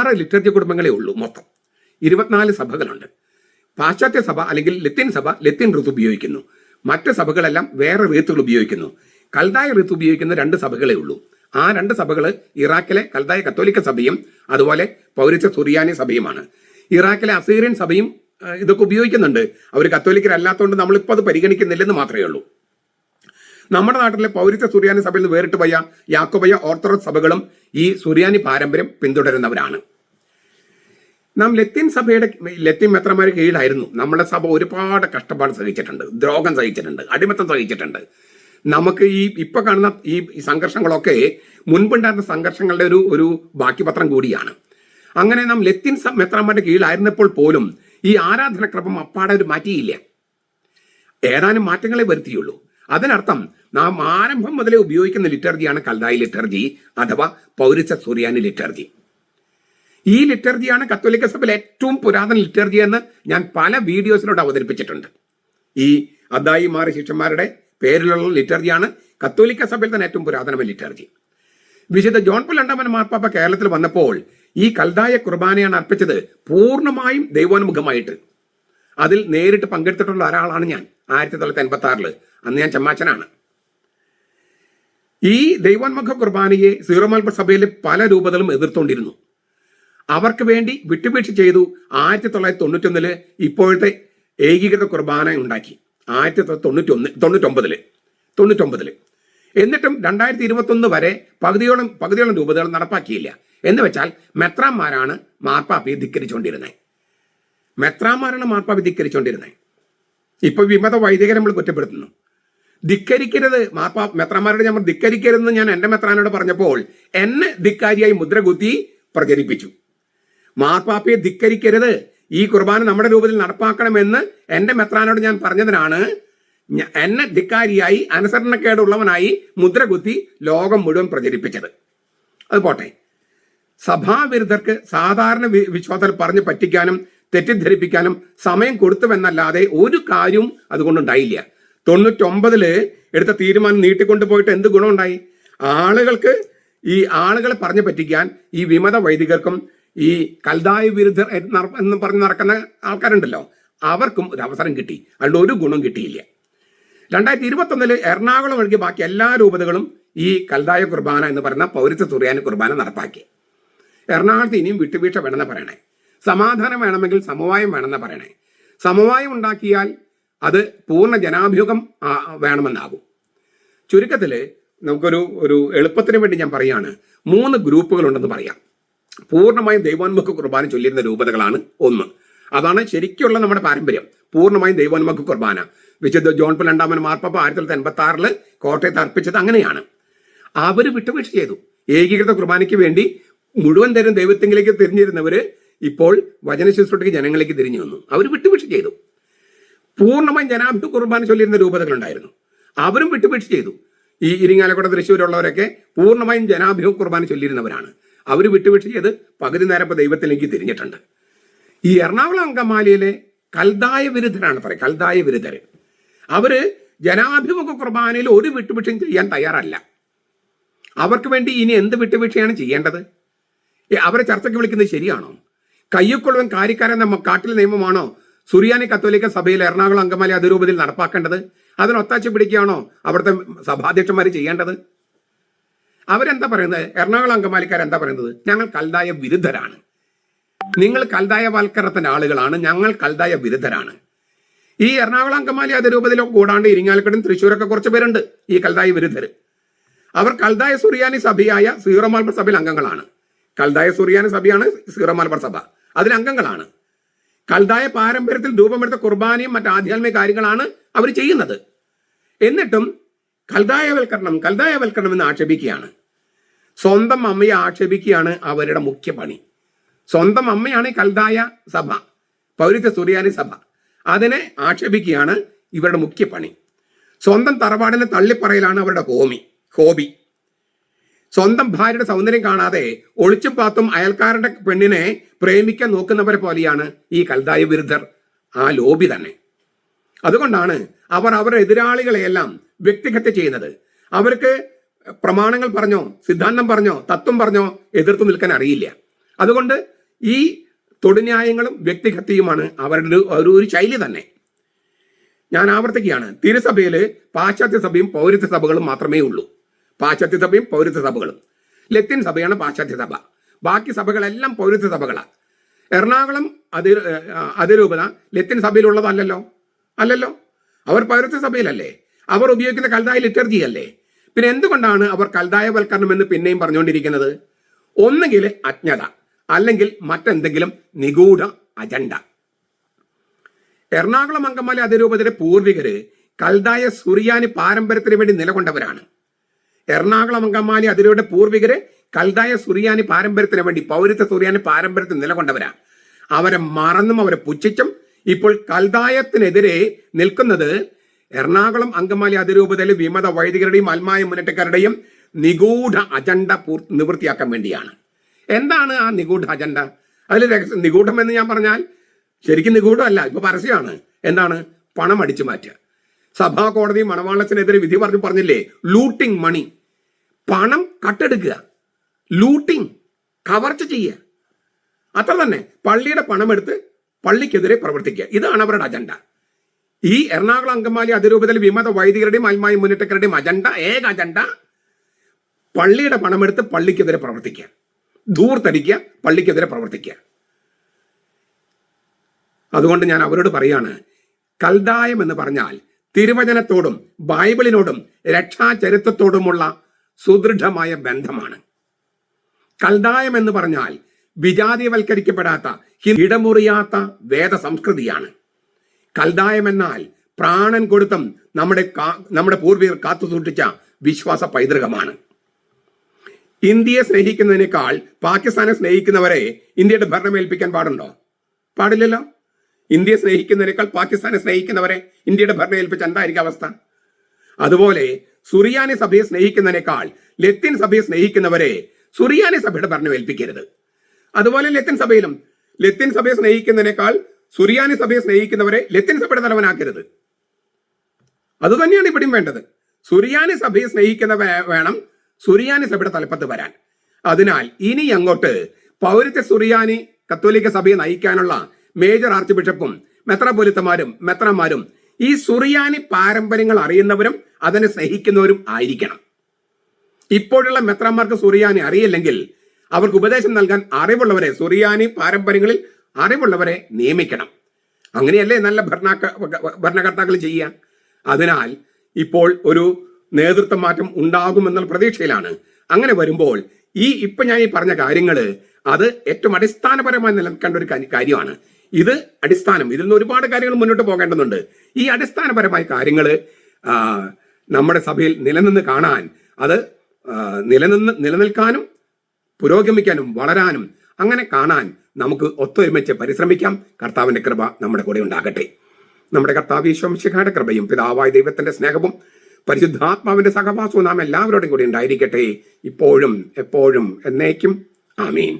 ആറ് ലിറ്റർജി കുടുംബങ്ങളെ ഉള്ളൂ മൊത്തം. ഇരുപത്തിനാല് സഭകളുണ്ട്. പാശ്ചാത്യ സഭ അല്ലെങ്കിൽ ലത്തിൻ സഭ ലത്തിൻ ഋതു ഉപയോഗിക്കുന്നു. മറ്റ് സഭകളെല്ലാം വേറെ റീത്തുകൾ ഉപയോഗിക്കുന്നു. കൽതായ ഋതു ഉപയോഗിക്കുന്ന രണ്ട് സഭകളേ ഉള്ളൂ. ആ രണ്ട് സഭകൾ ഇറാഖിലെ കൽതായ കത്തോലിക്ക സഭയും അതുപോലെ പൗരിച്ച സുറിയാനി സഭയുമാണ്. ഇറാഖിലെ അസീറിയൻ സഭയും ഇതൊക്കെ ഉപയോഗിക്കുന്നുണ്ട്. അവർ കത്തോലിക്കരല്ലാത്തതുകൊണ്ട് നമ്മളിപ്പോൾ അത് പരിഗണിക്കുന്നില്ലെന്ന് മാത്രമേ ഉള്ളൂ. നമ്മുടെ നാട്ടിലെ പൗരത്വ സുറിയാനി സഭയിൽ നിന്ന് വേറിട്ട് പോയ യാക്കോബയ ഓർത്തഡോക്സ് സഭകളും ഈ സുറിയാനി പാരമ്പര്യം പിന്തുടരുന്നവരാണ്. നാം ലത്തീൻ സഭയുടെ ലത്തീൻ മെത്രമാര് കീഴിലായിരുന്നു. നമ്മുടെ സഭ ഒരുപാട് കഷ്ടപ്പാട് സഹിച്ചിട്ടുണ്ട്. ദ്രോഹം സഹിച്ചിട്ടുണ്ട്. അടിമത്തം സഹിച്ചിട്ടുണ്ട്. നമുക്ക് ഈ ഇപ്പൊ കാണുന്ന ഈ സംഘർഷങ്ങളൊക്കെ മുൻപുണ്ടായിരുന്ന സംഘർഷങ്ങളുടെ ഒരു ഒരു ബാക്കിപത്രം കൂടിയാണ്. അങ്ങനെ നാം ലത്തീൻ സഭ മെത്രാന്മാരുടെ കീഴിലായിരുന്നപ്പോൾ പോലും ഈ ആരാധനക്രമം അപ്പാടെ ഒരു മാറ്റിയില്ല. ഏതാനും മാറ്റങ്ങളെ വരുത്തിയുള്ളൂ. അതിനർത്ഥം നാം ആരംഭം മുതലേ ഉപയോഗിക്കുന്ന ലിറ്റർജിയാണ് കൽദായി ലിറ്റർജി അഥവാ പൗരിച്ച സുറിയാനി ലിറ്റർജി. ഈ ലിറ്റർജിയാണ് കത്തോലിക്ക സഭയിലെ ഏറ്റവും പുരാതന ലിറ്റർജി എന്ന് ഞാൻ പല വീഡിയോസിലൂടെ അവതരിപ്പിച്ചിട്ടുണ്ട്. ഈ അദ്ദായിമാർ ശിഷ്യന്മാരുടെ പേരിലുള്ള ലിറ്റർജിയാണ് കത്തോലിക്ക സഭയിൽ തന്നെ ഏറ്റവും പുരാതനമായ ലിറ്റർജി. വിശുദ്ധ ജോൺ പോൾ രണ്ടാമൻ മാർപ്പാപ്പ കേരളത്തിൽ വന്നപ്പോൾ ഈ കൽതായ കുർബാനയാണ് അർപ്പിച്ചത് പൂർണമായും ദൈവാനുമുഖമായിട്ട്. അതിൽ നേരിട്ട് പങ്കെടുത്തിട്ടുള്ള ഒരാളാണ് ഞാൻ ആയിരത്തി തൊള്ളായിരത്തി എൺപത്തി ആറിൽ അന്ന് ഞാൻ ചമ്മാച്ചനാണ്. ഈ ദൈവോന്മുഖ കുർബാനയെ സീറോമൽബ സഭയിലെ പല രൂപതകളും എതിർത്തുകൊണ്ടിരുന്നു അവർക്ക് വേണ്ടി വിട്ടുവീഴ്ച ചെയ്തു ആയിരത്തി തൊള്ളായിരത്തി തൊണ്ണൂറ്റൊന്നിൽ ഇപ്പോഴത്തെ ഏകീകൃത കുർബാന ഉണ്ടാക്കി. ആയിരത്തി തൊള്ളായിരത്തി തൊണ്ണൂറ്റൊന്ന് തൊണ്ണൂറ്റൊമ്പതിൽ തൊണ്ണൂറ്റൊമ്പതിൽ. എന്നിട്ടും രണ്ടായിരത്തി ഇരുപത്തൊന്ന് വരെ പകുതിയോളം പകുതിയോളം രൂപതകൾ നടപ്പാക്കിയില്ല. എന്ന് വെച്ചാൽ മെത്രാന്മാരാണ് മാർപ്പാപ്പയെ ധിക്കരിച്ചുകൊണ്ടിരുന്നത് മെത്രാന്മാരാണ് മാർപ്പാപ്പയെ ധിക്കരിച്ചുകൊണ്ടിരുന്നത് ഇപ്പൊ വിമത വൈദികരെ നമ്മൾ കുറ്റപ്പെടുത്തുന്നു. ധിക്കരിക്കരുത് മാർപ്പാ മെത്രാന്മാരോട് നമ്മൾ ധിക്കരിക്കരുതെന്ന് ഞാൻ എന്റെ മെത്രാനോട് പറഞ്ഞപ്പോൾ എന്നെ ധിക്കാരിയായി മുദ്രകുത്തി പ്രചരിപ്പിച്ചു. മാർപ്പാപ്പയെ ധിക്കരിക്കരുത്. ഈ കുർബാന നമ്മുടെ രൂപത്തിൽ നടപ്പാക്കണമെന്ന് എന്റെ മെത്രാനോട് ഞാൻ പറഞ്ഞതിനാണ്. എന്നെ ധിക്കാരിയായി അനുസരണക്കേടുള്ളവനായി മുദ്രകുത്തി ലോകം മുഴുവൻ പ്രചരിപ്പിച്ചത്. അത് പോട്ടെ. സഭാവിരുദ്ധർക്ക് സാധാരണ വിശ്വാസത്തിൽ പറഞ്ഞ് പറ്റിക്കാനും തെറ്റിദ്ധരിപ്പിക്കാനും സമയം കൊടുത്തുവെന്നല്ലാതെ ഒരു കാര്യവും അതുകൊണ്ടുണ്ടായില്ല. തൊണ്ണൂറ്റൊമ്പതിൽ എടുത്ത തീരുമാനം നീട്ടിക്കൊണ്ടു പോയിട്ട് എന്ത് ഗുണമുണ്ടായി? ആളുകൾക്ക് ഈ ആളുകളെ പറഞ്ഞു പറ്റിക്കാൻ ഈ വിമത വൈദികർക്കും ഈ കൽതായ വിരുദ്ധർ എന്ന് പറഞ്ഞ് നടക്കുന്ന ആൾക്കാരുണ്ടല്ലോ അവർക്കും ഒരു അവസരം കിട്ടി. അതുകൊണ്ട് ഒരു ഗുണം കിട്ടിയില്ല. രണ്ടായിരത്തി ഇരുപത്തൊന്നിൽ എറണാകുളം ഒഴികെ ബാക്കി എല്ലാ രൂപതകളും ഈ കൽതായ കുർബാന എന്ന് പറയുന്ന പൗരത്വ തുറിയാന കുർബാന നടപ്പാക്കി. എറണാകുളത്ത് ഇനിയും വിട്ടുവീഴ്ച വേണമെന്ന് പറയണേ. സമാധാനം വേണമെങ്കിൽ സമവായം വേണമെന്ന് പറയണേ. സമവായം ഉണ്ടാക്കിയാൽ അത് പൂർണ ജനാഭ്യൂഹം വേണമെന്നാകും. ചുരുക്കത്തിൽ നമുക്കൊരു ഒരു എളുപ്പത്തിന് വേണ്ടി ഞാൻ പറയാണ്. മൂന്ന് ഗ്രൂപ്പുകളുണ്ടെന്ന് പറയാം. പൂർണമായും ദൈവോന്മുഖ കുർബാന ചൊല്ലിയിരുന്ന രൂപതകളാണ് ഒന്ന്. അതാണ് ശരിക്കുള്ള നമ്മുടെ പാരമ്പര്യം. പൂർണമായും ദൈവോന്മുഖ കുർബാന. വിശുദ്ധ ജോൺ പോൾ രണ്ടാമൻ മാർപ്പാപ്പ ആയിരത്തി തൊള്ളായിരത്തി എൺപത്തി ആറിൽ കോട്ടയത്ത് അർപ്പിച്ചത് അങ്ങനെയാണ്. അവർ വിട്ടുവീഴ്ച ചെയ്തു. ഏകീകൃത കുർബാനയ്ക്ക് വേണ്ടി മുഴുവൻ തരം ദൈവത്തിലേക്ക് തിരിഞ്ഞിരുന്നവര് ഇപ്പോൾ വചന ശുശ്രൂഷയ്ക്ക് ജനങ്ങളിലേക്ക് തിരിഞ്ഞു വന്നു. അവർ വിട്ടുവീഴ്ച ചെയ്തു. പൂർണമായും ജനാഭിമുഖ കുർബാന ചൊല്ലിയിരുന്ന രൂപതകളുണ്ടായിരുന്നു. അവരും വിട്ടുവീഴ്ച ചെയ്തു. ഈ ഇരിങ്ങാലക്കുട തൃശ്ശൂരുള്ളവരൊക്കെ പൂർണമായും ജനാഭിമുഖ കുർബാന ചൊല്ലിയിരുന്നവരാണ്. അവർ വിട്ടുവിട്ട് ചെയ്ത് പകുതി നേരം ഇപ്പോൾ ദൈവത്തിലേക്ക് തിരിഞ്ഞിട്ടുണ്ട്. ഈ എറണാകുളം അങ്കമാലിയിലെ കൽതായ വിരുദ്ധരാണ് പറയുക കൽതായ വിരുദ്ധർ. അവർ ജനാഭിമുഖ കുർബാനയിൽ ഒരു വിട്ടുവീഴ്ചയും ചെയ്യാൻ തയ്യാറല്ല. അവർക്ക് വേണ്ടി ഇനി എന്ത് വിട്ടുവീഴ്ചയാണ് ചെയ്യേണ്ടത്? അവരെ ചർച്ചയ്ക്ക് വിളിക്കുന്നത് ശരിയാണോ? കയ്യക്കൊള്ളുവൻ കാര്യക്കാരൻ നമ്മ കാട്ടിൽ നിയമമാണോ സുറിയാനി കത്തോലിക്ക സഭയിൽ എറണാകുളം അങ്കമാലി അതിരൂപതയിൽ നടപ്പാക്കേണ്ടത്? അതിന് പിടിക്കുകയാണോ അവിടുത്തെ സഭാധ്യക്ഷന്മാർ ചെയ്യേണ്ടത്? അവരെന്താ പറയുന്നത്? എറണാകുളം അങ്കമാലിക്കാർ എന്താ പറയുന്നത്? ഞങ്ങൾ കൽതായ വിരുദ്ധരാണ്. നിങ്ങൾ കൽതായവൽക്കരണത്തിന്റെ ആളുകളാണ്. ഞങ്ങൾ കൽതായ വിരുദ്ധരാണ്. ഈ എറണാകുളം അങ്കമാലി അതിരൂപതയിലോ കൂടാണ്ട് ഇരിങ്ങാലക്കടും തൃശ്ശൂരൊക്കെ കുറച്ച് പേരുണ്ട് ഈ കൽതായ വിരുദ്ധർ. അവർ കൽതായ സുറിയാനി സഭയായ സീറോ മലബാർ സഭയിൽ അംഗങ്ങളാണ്. കൽതായ സുറിയാനി സഭയാണ് സീറോ മലബാർ സഭ. അതിൽ അംഗങ്ങളാണ്. കൽതായ പാരമ്പര്യത്തിൽ രൂപമെടുത്ത കുർബാനയും മറ്റു ആധ്യാത്മിക കാര്യങ്ങളാണ് അവർ ചെയ്യുന്നത്. എന്നിട്ടും കൽതായവൽക്കരണം കൽതായവൽക്കരണം എന്ന് ആക്ഷേപിക്കുകയാണ്. സ്വന്തം അമ്മയെ ആക്ഷേപിക്കുകയാണ് അവരുടെ മുഖ്യ പണി. സ്വന്തം അമ്മയാണ് കൽതായ സഭ പൗരത്വ സുറിയാനി സഭ. അതിനെ ആക്ഷേപിക്കുകയാണ് ഇവരുടെ മുഖ്യ പണി. സ്വന്തം തറവാടിനെ തള്ളിപ്പറയലാണ് അവരുടെ ഹോമി ഹോബി. സ്വന്തം ഭാര്യയുടെ സൗന്ദര്യം കാണാതെ ഒളിച്ചും പാത്തും അയൽക്കാരുടെ പെണ്ണിനെ പ്രേമിക്കാൻ നോക്കുന്നവരെ പോലെയാണ് ഈ കൽതായ വിരുദ്ധർ ആ ലോബി തന്നെ. അതുകൊണ്ടാണ് അവർ അവരുടെ എതിരാളികളെയെല്ലാം വ്യക്തിഹത്യ ചെയ്യുന്നത്. അവർക്ക് പ്രമാണങ്ങൾ പറഞ്ഞോ സിദ്ധാന്തം പറഞ്ഞോ തത്വം പറഞ്ഞോ എതിർത്ത് നിൽക്കാൻ അറിയില്ല. അതുകൊണ്ട് ഈ തൊടുന്യായങ്ങളും വ്യക്തിഹത്യയുമാണ് അവരുടെ ഒരു- ഒരു ശൈലി തന്നെ. ഞാൻ ആവർത്തിക്കുകയാണ്. തിരുസഭയിൽ പാശ്ചാത്യ സഭയും പൗരത്യ സഭകളും മാത്രമേ ഉള്ളൂ. പാശ്ചാത്യ സഭയും പൗരത്യ സഭകളും. ലത്തിൻ സഭയാണ് പാശ്ചാത്യ സഭ. ബാക്കി സഭകളെല്ലാം പൗരത്യ സഭകളാണ് എറണാകുളം അതി അതിരൂപത ലത്തിൻ സഭയിലുള്ളതല്ലല്ലോ? അല്ലല്ലോ? അവർ പൗരത്യ സഭയിലല്ലേ? അവർ ഉപയോഗിക്കുന്ന കൽതായ ലിറ്റർജി അല്ലേ പിന്നെ എന്തുകൊണ്ടാണ് അവർ കൽതായവൽക്കരണം എന്ന് പിന്നെയും പറഞ്ഞുകൊണ്ടിരിക്കുന്നത്? ഒന്നുകിൽ അജ്ഞത അല്ലെങ്കിൽ മറ്റെന്തെങ്കിലും നിഗൂഢ അജണ്ട. എറണാകുളം അങ്കമാലി അതിരൂപതയുടെ പൂർവികര് കൽതായ സുറിയാനി പാരമ്പര്യത്തിന് വേണ്ടി നിലകൊണ്ടവരാണ്. എറണാകുളം അങ്കമാലി അതിരൂപയുടെ പൂർവികര് കൽതായ സുറിയാനി പാരമ്പര്യത്തിന് വേണ്ടി പൗരത്വ സുറിയാനി പാരമ്പര്യത്തിൽ നിലകൊണ്ടവരാ. അവരെ മറന്നും അവരെ പുച്ഛിച്ചും ഇപ്പോൾ കൽതായത്തിനെതിരെ നിൽക്കുന്നത് എറണാകുളം അങ്കമാലി അതിരൂപതയിലെ വിമത വൈദികരുടെയും അൽമായ മുന്നേറ്റക്കാരുടെയും നിഗൂഢ അജണ്ട നിവൃത്തിയാക്കാൻ വേണ്ടിയാണ്. എന്താണ് ആ നിഗൂഢ അജണ്ട? അതിൽ നിഗൂഢം എന്ന് ഞാൻ പറഞ്ഞാൽ ശരിക്കും നിഗൂഢമല്ല ഇപ്പൊ പരസ്യമാണ്. എന്താണ്? പണം അടിച്ചു മാറ്റുക. സഭാ കോടതി മണവാളത്തിനെതിരെ വിധി പറഞ്ഞു പറഞ്ഞില്ലേ? ലൂട്ടിംഗ് മണി പണം കട്ടെടുക്കുക. ലൂട്ടിംഗ് കവർച്ച ചെയ്യുക. അത്ര തന്നെ. പള്ളിയുടെ പണമെടുത്ത് പള്ളിക്കെതിരെ പ്രവർത്തിക്കുക. ഇതാണ് അവരുടെ അജണ്ട. ഈ എറണാകുളം അങ്കമാലി അതിരൂപതയിൽ വിമത വൈദികരുടെയും അൽമായി മുന്നേറ്റക്കാരുടെയും അജണ്ട ഏക അജണ്ട പള്ളിയുടെ പണമെടുത്ത് പള്ളിക്കെതിരെ പ്രവർത്തിക്കുക. ദൂർത്തടിക്കുക പള്ളിക്കെതിരെ പ്രവർത്തിക്കുക. അതുകൊണ്ട് ഞാൻ അവരോട് പറയാണ് കൽദായം എന്ന് പറഞ്ഞാൽ തിരുവചനത്തോടും ബൈബിളിനോടും രക്ഷാചരിത്രത്തോടുമുള്ള സുദൃഢമായ ബന്ധമാണ്. കൽദായം എന്ന് പറഞ്ഞാൽ വിജാതിവൽക്കരിക്കപ്പെടാത്ത ഇടമുറിയാത്ത വേദ സംസ്കൃതിയാണ് കൽദായം എന്നാൽ പ്രാണൻ കൊടുത്തും നമ്മുടെ നമ്മുടെ പൂർവികർ കാത്തു സൂക്ഷിച്ച വിശ്വാസ പൈതൃകമാണ്. ഇന്ത്യയെ സ്നേഹിക്കുന്നതിനേക്കാൾ പാകിസ്ഥാനെ സ്നേഹിക്കുന്നവരെ ഇന്ത്യയുടെ ഭരണം ഏൽപ്പിക്കാൻ പാടുണ്ടോ? പാടില്ലല്ലോ. ഇന്ത്യയെ സ്നേഹിക്കുന്നതിനേക്കാൾ പാകിസ്ഥാനെ സ്നേഹിക്കുന്നവരെ ഇന്ത്യയുടെ ഭരണം ഏൽപ്പിച്ച എന്തായിരിക്കും അവസ്ഥ? അതുപോലെ സുറിയാനി സഭയെ സ്നേഹിക്കുന്നതിനേക്കാൾ ലത്തിൻ സഭയെ സ്നേഹിക്കുന്നവരെ സുറിയാനി സഭയുടെ ഭരണം ഏൽപ്പിക്കരുത് അതുപോലെ ലത്തിൻ സഭയിലും ലത്തിൻ സഭയെ സ്നേഹിക്കുന്നതിനേക്കാൾ സുറിയാനി സഭയെ സ്നേഹിക്കുന്നവരെ ലത്തിൻ സഭയുടെ തലവനാക്കരുത്. അത് തന്നെയാണ് ഇവിടെയും വേണ്ടത്. സുറിയാനി സഭയെ സ്നേഹിക്കുന്ന വേണം സുറിയാനി സഭയുടെ തലപ്പത്ത് വരാൻ. അതിനാൽ ഇനി അങ്ങോട്ട് പൗരത്യ സുറിയാനി കത്തോലിക്ക സഭയെ നയിക്കാനുള്ള മേജർ ആർച്ച് ബിഷപ്പും മെത്രാപൊലിത്തമാരും മെത്രന്മാരും ഈ സുറിയാനി പാരമ്പര്യങ്ങൾ അറിയുന്നവരും അതിനെ സ്നേഹിക്കുന്നവരും ആയിരിക്കണം. ഇപ്പോഴുള്ള മെത്രന്മാർക്ക് സുറിയാനി അറിയില്ലെങ്കിൽ അവർക്ക് ഉപദേശം നൽകാൻ അറിവുള്ളവരെ സുറിയാനി പാരമ്പര്യങ്ങളിൽ അറിവുള്ളവരെ നിയമിക്കണം. അങ്ങനെയല്ലേ നല്ല ഭരണാക്ക ഭരണകർത്താക്കൾ ചെയ്യുക? അതിനാൽ ഇപ്പോൾ ഒരു നേതൃത്വ മാറ്റം ഉണ്ടാകുമെന്നുള്ള പ്രതീക്ഷയിലാണ്. അങ്ങനെ വരുമ്പോൾ ഈ ഇപ്പൊ ഞാൻ ഈ പറഞ്ഞ കാര്യങ്ങൾ അത് ഏറ്റവും അടിസ്ഥാനപരമായി നിലനിൽക്കേണ്ട ഒരു കാര്യമാണ്. ഇത് അടിസ്ഥാനം ഇതിൽ നിന്ന് ഒരുപാട് കാര്യങ്ങൾ മുന്നോട്ട് പോകേണ്ടതുണ്ട്. ഈ അടിസ്ഥാനപരമായ കാര്യങ്ങൾ നമ്മുടെ സഭയിൽ നിലനിന്ന് കാണാൻ അത് നിലനിന്ന് നിലനിൽക്കാനും പുരോഗമിക്കാനും വളരാനും അങ്ങനെ കാണാൻ നമുക്ക് ഒത്തൊരുമിച്ച് പരിശ്രമിക്കാം. കർത്താവിന്റെ കൃപ നമ്മുടെ കൂടെ ഉണ്ടാകട്ടെ. നമ്മുടെ കർത്താവ് ഈശോമിശിഖായുടെ കൃപയും പിതാവായ ദൈവത്തിന്റെ സ്നേഹവും പരിശുദ്ധാത്മാവിന്റെ സഹവാസവും നാം എല്ലാവരോടും കൂടി ഉണ്ടായിരിക്കട്ടെ. ഇപ്പോഴും എപ്പോഴും എന്നേക്കും. ആമീൻ.